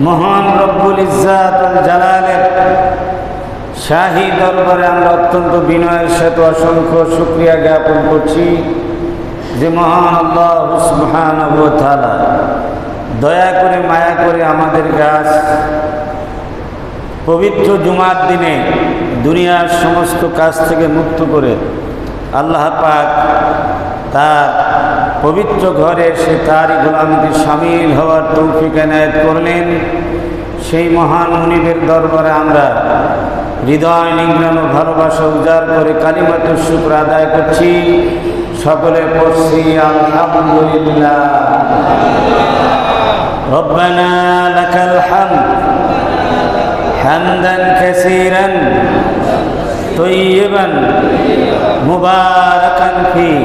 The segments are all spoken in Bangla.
মহান রব্বুল ইজাত জালালের শাহী দরবারে আমরা অত্যন্ত বিনয়ের সাথে অসংখ্য শুক্রিয়া জ্ঞাপন করছি যে মহান আল্লাহ সুবহান দয়া করে, মায়া করে আমাদের গাছ পবিত্র জুমার দিনে দুনিয়ার সমস্ত কাজ থেকে মুক্ত করে আল্লাহ পাক তার পবিত্র ঘরে সে তারই গোলামিতে সামিল হওয়ার তৌফিক এনায়ত করলেন সেই মহান মুনিবের দরবারে আমরা হৃদয় নিগ্রানো ভালোবাসা উজাড় করে কালিমাত শুক্র আদায় করছি সকলে পড়ছি আলহামদুলিল্লাহ ربنا لك الحمد حمدا كثيرا طيبا مباركا فيه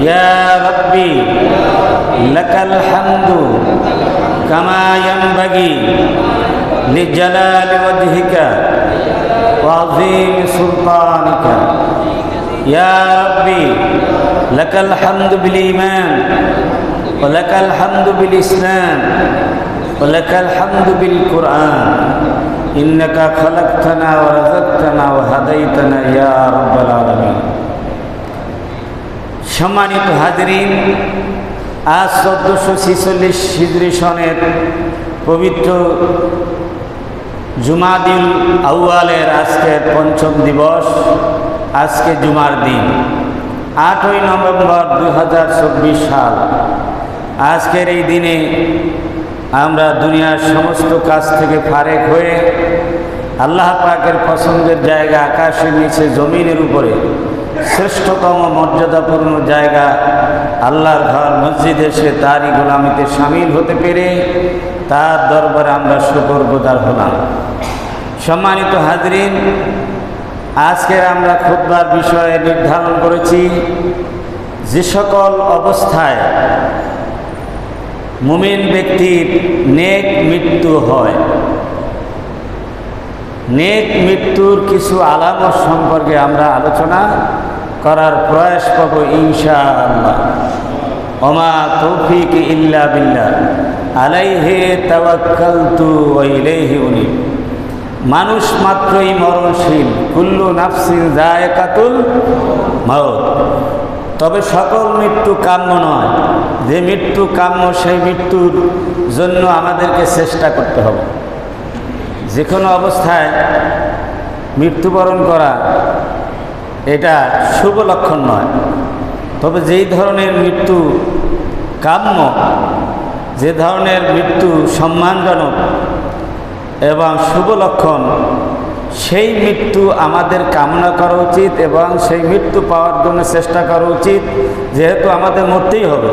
يا ربي لك الحمد كما ينبغي لجلال وجهك وعظيم سلطانك. يا ربي لك الحمد بالإيمان ولك الحمد بالإسلام ولك الحمد بالقرآن. إنك خلقتنا ورزقتنا وهديتنا يا رب العالمين. সম্মানিত হাজরিন, আজ চোদ্দোশো ছিচল্লিশ হিজরি সনের পবিত্র জুমাদিল আউয়ালের আজকের পঞ্চম দিবস, আজকে জুমার দিন, আটই নভেম্বর দু হাজার চব্বিশ সাল। আজকের এই দিনে আমরা দুনিয়ার সমস্ত কাজ থেকে ফারেক হয়ে আল্লাহ পাকের পছন্দের জায়গা আকাশের নিচে জমিনের উপরে শ্রেষ্ঠতম মর্যাদাপূর্ণ জায়গা আল্লাহর ঘর মসজিদ এসে তারই গোলামিতে সামিল হতে পেরে তার দরবারে আমরা শুকর গোদার হলাম। সম্মানিত হাজরিন, আজকের আমরা খুববার বিষয়ে নির্ধারণ করেছি যে সকল অবস্থায় মুমিন ব্যক্তির নেক মৃত্যু হয়। নেক মৃত্যুর কিছু আলামত সম্পর্কে আমরা আলোচনা করার প্রয়াস পাবো ইনশাআল্লাহ। ওমা তৌফিক ইল্লা বিল্লাহ। আলাইহে তাওয়াক্কালতু ওয়া ইলাইহি উনি মানুষ মাত্রই মরণশীল, কুল্লু নাফসিন জায়কাতুল মাউত। তবে সকল মৃত্যু কাম্য নয়। যে মৃত্যু কাম্য, সেই মৃত্যুর জন্য আমাদেরকে চেষ্টা করতে হবে। যে কোনো অবস্থায় মৃত্যুবরণ করা এটা শুভ লক্ষণ নয়। তবে যেই ধরনের মৃত্যু কাম্য, যে ধরনের মৃত্যু সম্মানজনক এবং শুভ লক্ষণ, সেই মৃত্যু আমাদের কামনা করা উচিত এবং সেই মৃত্যু পাওয়ার জন্য চেষ্টা করা উচিত, যেহেতু আমাদের মরতেই হবে।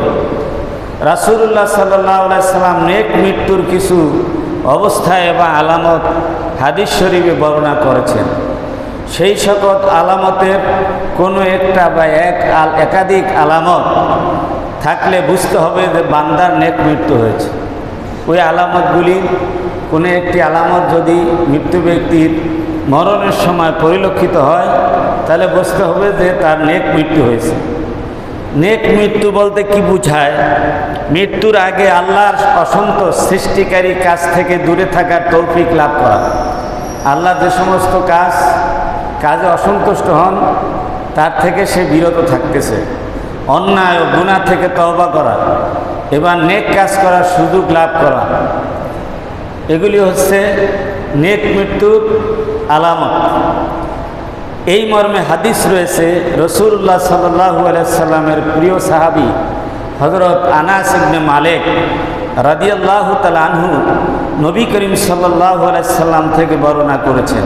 রাসুল্লাহ সাল্লাহ সাল্লাম নেক মৃত্যুর কিছু অবস্থা এবং আলামত হাদিস শরীফে বর্ণনা করেছেন। সেই সকল আলামতের কোনো একটা বা এক একাধিক আলামত থাকলে বুঝতে হবে যে বান্দার নেক মৃত্যু হয়েছে। ওই আলামতগুলি কোনো একটি আলামত যদি মৃত্যু ব্যক্তির মরণের সময় পরিলক্ষিত হয়, তাহলে বুঝতে হবে যে তার নেক মৃত্যু হয়েছে। নেক মৃত্যু বলতে কি বুঝায়? মৃত্যুর আগে আল্লাহর অসন্তোষ সৃষ্টিকারী কাজ থেকে দূরে থাকার তৌফিক লাভ করা। আল্লাহ যে সমস্ত কাজ কাজে অসন্তুষ্ট হন, তার থেকে সে বিরত থাকতেছে। অন্যায় ও গুণা থেকে তওবা করা, এবার নেক কাজ করার সুযোগ লাভ করা। এগুলি হচ্ছে নেক মৃত্যুর আলামত। এই মর্মে হাদিস রয়েছে রসুল্লাহ সাল্লাহু আলাইসাল্লামের প্রিয় সাহাবি হজরত আনাস ইবনে মালেক রাদিয়াল্লাহ আনহু নবী করিম সাল্লাহ আলাইসাল্লাম থেকে বর্ণনা করেছেন।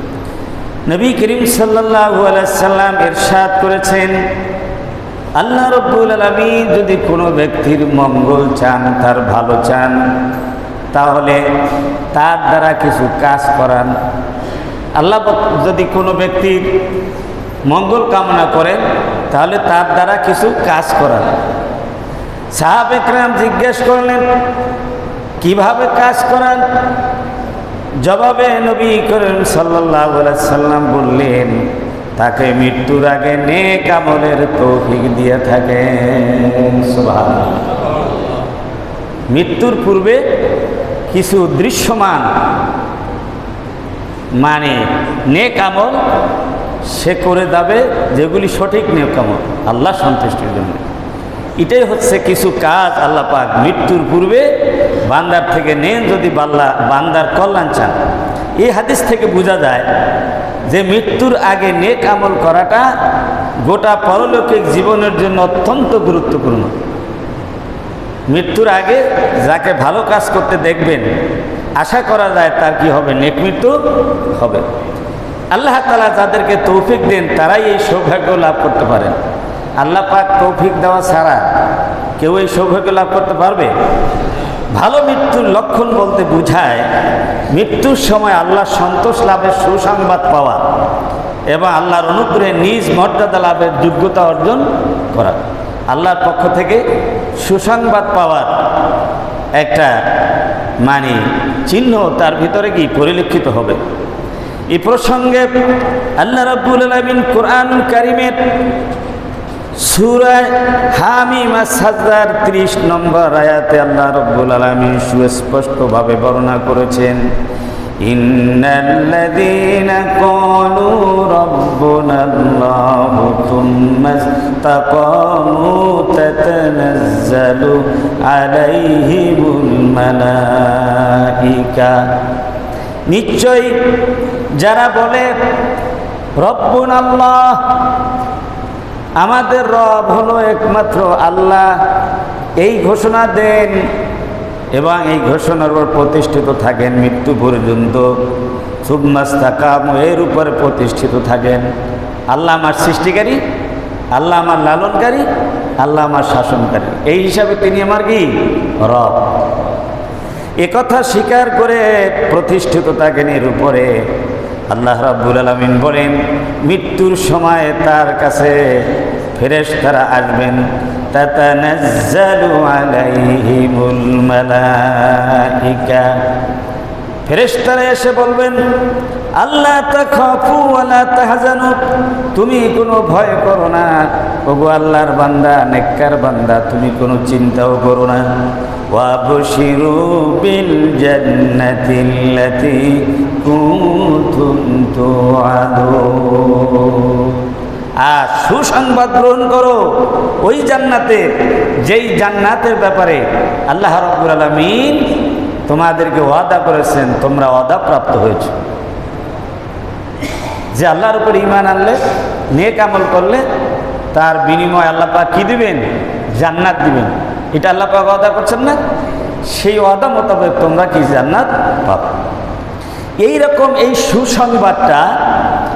নবী করিম আলাইহি সাল্লাম ইরশাদ করেছেন, আল্লাহ রব্বুল আলমী যদি কোনো ব্যক্তির মঙ্গল চান, তার ভালো চান, তাহলে তার দ্বারা কিছু কাজ করান। আল্লাহ যদি কোনো ব্যক্তির মঙ্গল কামনা করেন, তাহলে তার দ্বারা কিছু কাজ করান। সাহাব একরাম জিজ্ঞেস করলেন, কীভাবে কাজ করান? জবাবে নবী করেন সাল্লাহ সাল্লাম বললেন, তাকে মৃত্যুর আগে নেক আমলের তৌফিক দিয়ে থাকেন মৃত্যুর পূর্বে কিছু দৃশ্যমান মানে নেক আমল সে করে যাবে যেগুলি সঠিক নেক আমল, আল্লাহ সন্তুষ্টির জন্য। এটাই হচ্ছে কিছু কাজ আল্লাহ পাক মৃত্যুর পূর্বে বান্দার থেকে নেন যদি বাল্লা বান্দার কল্যাণ চান। এই হাদিস থেকে বোঝা যায় যে মৃত্যুর আগে নেক আমল করাটা গোটা পরলৌকিক জীবনের জন্য অত্যন্ত গুরুত্বপূর্ণ। মৃত্যুর আগে যাকে ভালো কাজ করতে দেখবেন, আশা করা যায় তার কি হবে? নেক মৃত্যু হবে। আল্লাহ তালা যাদেরকে তৌফিক দেন, তারাই এই সৌভাগ্য লাভ করতে পারেন। আল্লাহ পাক তৌফিক দেওয়া ছাড়া কেউ এই সৌভাগ্য লাভ করতে পারবে? ভালো মৃত্যুর লক্ষণ বলতে বোঝায়, মৃত্যুর সময় আল্লাহ সন্তোষ লাভের সুসংবাদ পাওয়া এবং আল্লাহর অনুগ্রহে নিজ মর্যাদা লাভের যোগ্যতা অর্জন করা। আল্লাহর পক্ষ থেকে সুসংবাদ পাওয়ার একটা মানে চিহ্ন তার ভিতরে কি পরিলক্ষিত হবে। এই প্রসঙ্গে আল্লাহ রাব্বুল আলামিন কোরআন কারিমের সুরায় হামিম ত্রিশ নম্বর আয়াতে আল্লাহ রব্বুল আলমী সুস্পষ্টভাবে বর্ণনা করেছেন রাব্বুনাল্লাহু নিশ্চয়ই যারা বলে রব্বুন আল্লাহ আমাদের রব হলো একমাত্র আল্লাহ। এই ঘোষণা দেন এবং এই ঘোষণার উপর প্রতিষ্ঠিত থাকেন মৃত্যু পর্যন্ত। সুবমাস্তাকাম এর উপরে প্রতিষ্ঠিত থাকেন। আল্লাহ আমার সৃষ্টিকারী, আল্লাহ আমার লালনকারী, আল্লাহ আমার শাসনকারী। এই হিসাবে তিনি আমার কি? রব। একথা স্বীকার করে প্রতিষ্ঠিত থাকেন এর উপরে। আল্লাহ রাব্বুল আলমিন বলেন, মৃত্যুর সময় তার কাছে ফেরেশ তারা আসবেন ফেরেশতারা এসে বলবেন, আল্লাহ তাখাফু ওয়ালা তাহজানু, তুমি কোনো ভয় করো না। ওগো আল্লাহর বান্দা, নেককার বান্দা, তুমি কোনো চিন্তাও করো না। ওয়াবশিরু বিল জান্নাতিল্লাতী তুআদুন আর সুসংবাদ গ্রহণ করো, ওই জান্নাতের যেই জান্নাতের ব্যাপারে আল্লাহ রব্বুল আলমিন তোমাদেরকে ওয়াদা করেছেন, তোমরা ওয়াদা প্রাপ্ত হয়েছ। যে আল্লাহর উপর ইমান আনলে, নেক আমল করলে, তার বিনিময় আল্লাহ পাক কী দিবেন? জান্নাত দিবেন। এটা আল্লাহ পাক ওয়াদা করছেন না? সেই ওয়াদা মোতাবেক তোমরা কি জান্নাত পাবে? এইরকম এই সুসংবাদটা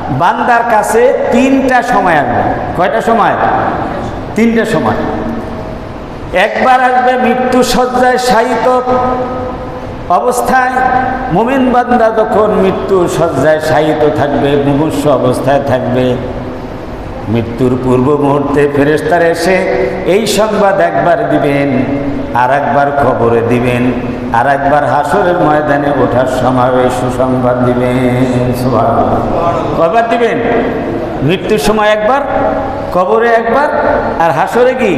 বান্দার কাছে তিনটা সময় আসবে। কয়টা সময়? তিনটা সময়। একবার আসবে মৃত্যু সজ্জায় শায়িত অবস্থায়, মোমিন বান্দা যখন মৃত্যু সজ্জায় শায়িত থাকবে, মুমূর্ষ অবস্থায় থাকবে, মৃত্যুর পূর্ব মুহূর্তে ফেরেস্তার এসে এই সংবাদ একবার দিবেন আর একবার খবরে দিবেন। আর একবার হাসরের ময়দানে ওঠার সময় সুসংবাদ দিবেন কবার দিবেন? মৃত্যুর সময় একবার, কবরে একবার, আর হাসরে কি?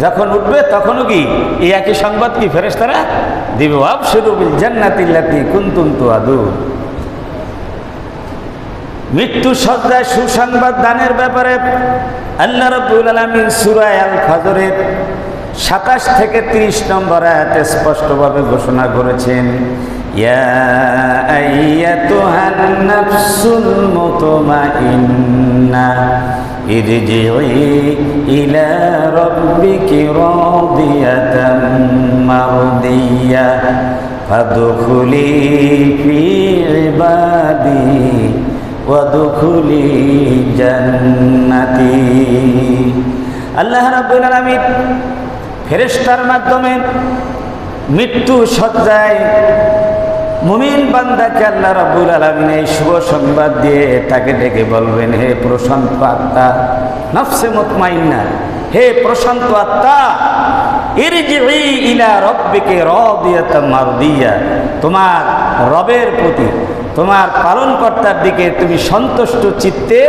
যখন উঠবে তখনও কি? এই একই সংবাদ কি ফেরেস্তারা দিবে? আবশুরু বিল জান্নাতিল্লাতি কুনতুম তুআদুন মৃত্যু সজ্জায় সুসংবাদ দানের ব্যাপারে আল্লাহ রব্বুল আলমিন সুরায় আল ফজরের সাতাশ থেকে তিরিশ নম্বর আয়াতে স্পষ্টভাবে ঘোষণা করেছেন আল্লাহ রাব্বুল আলামিন ফেরেশতার মাধ্যমে মৃত্যু সজ্জায় মুমিন বান্দাকে আল্লাহ রব্বুল আলমিন এই শুভ সংবাদ দিয়ে তাকে ডেকে বলবেন, হে প্রশান্ত আত্মা, নফসে মতমাইন্না, হে প্রশান্ত আত্মা ইলা রব্বিকে মারদিয়া, তোমার রবের প্রতি, তোমার পালনকর্তার দিকে তুমি সন্তুষ্ট চিত্তে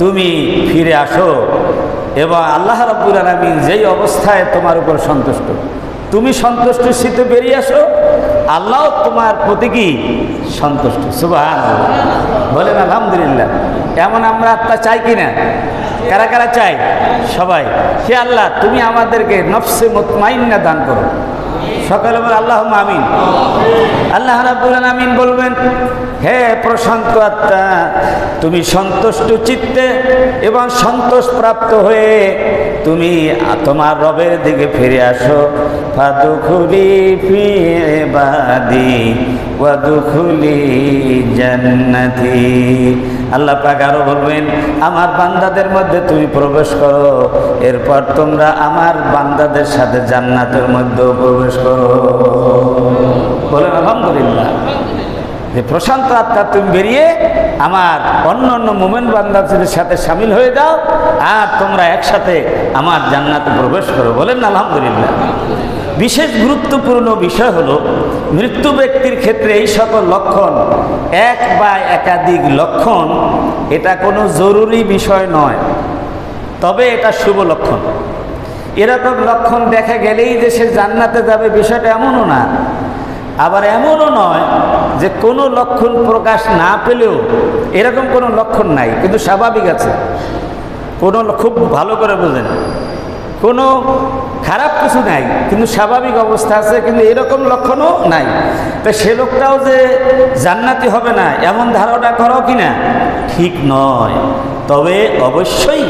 তুমি ফিরে আসো। এবং আল্লাহ রব্বুল আলমিন যেই অবস্থায় তোমার উপর সন্তুষ্ট, তুমি সন্তুষ্ট শীতে বেরিয়ে আসো, আল্লাহ তোমার প্রতি কি? সন্তুষ্ট। সুবাহ বলেন, আলহামদুলিল্লাহ। এমন আমরা আত্মা চাই কি না? কারা কারা চাই সবাই। হে আল্লাহ, তুমি আমাদেরকে নফসে মতমাইন্না দান করো। সকালে বলে আল্লাহ আমিন। আল্লাহ রাবুল আমিন বলবেন, হে প্রশান্ত আত্মা, তুমি সন্তুষ্ট চিত্তে এবং সন্তোষ প্রাপ্ত হয়ে তুমি তোমার রবের দিকে ফিরে আসো। ফাদুখুলি ফি বাদি ওয়াদুখুলি জান্নাতি। আল্লাহ পাক আরও বলবেন, আমার বান্দাদের মধ্যে তুমি প্রবেশ করো, এরপর তোমরা আমার বান্দাদের সাথে জান্নাতের মধ্যেও প্রবেশ করো। বলেন, আলহামদুলিল্লাহ, যে প্রশান্ত আত্মা তুমি বেরিয়ে আমার অন্য অন্য মোমেন বান্দাদের সাথে সামিল হয়ে যাও, আর তোমরা একসাথে আমার জান্নাতে প্রবেশ করো। বলেন, আলহামদুলিল্লাহ। বিশেষ গুরুত্বপূর্ণ বিষয় হলো, মৃত্যু ব্যক্তির ক্ষেত্রে এই সকল লক্ষণ, এক বা একাধিক লক্ষণ, এটা কোনো জরুরি বিষয় নয়। তবে এটা শুভ লক্ষণ। এরকম লক্ষণ দেখা গেলেই যে সে জান্নাতে যাবে বিষয়টা এমনও না। আবার এমনও নয় যে কোনো লক্ষণ প্রকাশ না পেলেও এরকম কোনো লক্ষণ নাই, কিন্তু স্বাভাবিক আছে। কোনো খুব ভালো করে বোঝেন। কোনো খারাপ কিছু নাই, কিন্তু স্বাভাবিক অবস্থা আছে, কিন্তু এরকম লক্ষণও নাই। তো সে লোকটাও যে জান্নাতি হবে না, এমন ধারণা করো কি না ঠিক নয়। তবে অবশ্যই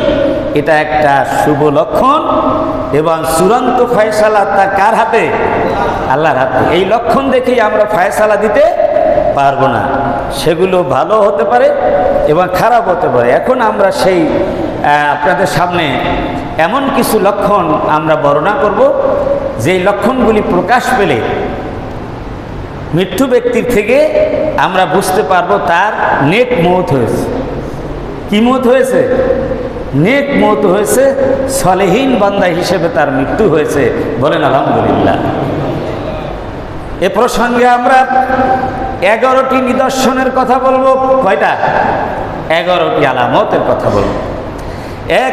এটা একটা শুভ লক্ষণ এবং চূড়ান্ত ফয়সালা তা কার হাতে? আল্লাহর হাতে। এই লক্ষণ দেখেই আমরা ফয়সালা দিতে পারব না। সেগুলো ভালো হতে পারে এবং খারাপ হতে পারে। এখন আমরা সেই আপনাদের সামনে এমন কিছু লক্ষণ আমরা বর্ণনা করব, যেই লক্ষণগুলি প্রকাশ পেলে মৃত্যু ব্যক্তির থেকে আমরা বুঝতে পারব তার নেক মৌত হয়েছে। কি মত হয়েছে? নেক মত হয়েছে, সলেহীন বান্দা হিসেবে তার মৃত্যু হয়েছে বলেন আলহামদুলিল্লাহ। এ প্রসঙ্গে আমরা এগারোটি নিদর্শনের কথা বলব, কয়টা? এগারোটি আলামতের কথা বলব। এক